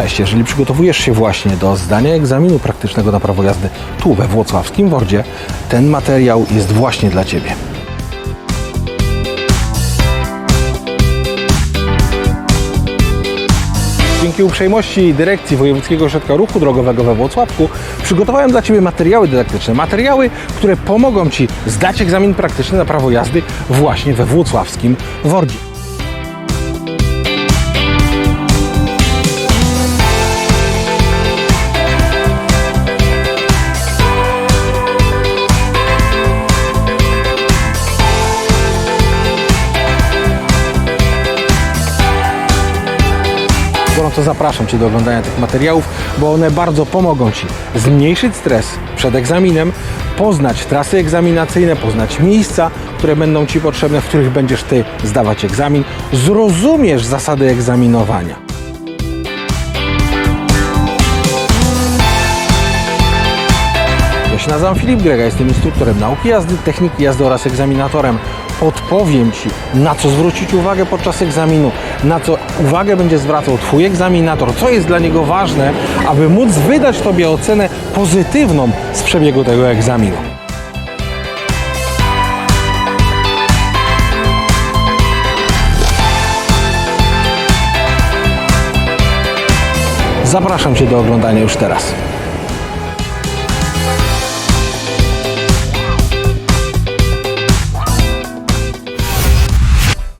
Cześć, jeżeli przygotowujesz się właśnie do zdania egzaminu praktycznego na prawo jazdy tu we włocławskim Wordzie, ten materiał jest właśnie dla Ciebie. Dzięki uprzejmości Dyrekcji Wojewódzkiego Ośrodka Ruchu Drogowego we Włocławku przygotowałem dla Ciebie materiały dydaktyczne. Materiały, które pomogą Ci zdać egzamin praktyczny na prawo jazdy właśnie we włocławskim Wordzie. Gorąco zapraszam Cię do oglądania tych materiałów, bo one bardzo pomogą Ci zmniejszyć stres przed egzaminem, poznać trasy egzaminacyjne, poznać miejsca, które będą Ci potrzebne, w których będziesz Ty zdawać egzamin, zrozumiesz zasady egzaminowania. Ja się nazywam Filip Grega, jestem instruktorem nauki jazdy, techniki jazdy oraz egzaminatorem. Podpowiem Ci, na co zwrócić uwagę podczas egzaminu, na co uwagę będzie zwracał Twój egzaminator, co jest dla niego ważne, aby móc wydać Tobie ocenę pozytywną z przebiegu tego egzaminu. Zapraszam Cię do oglądania już teraz.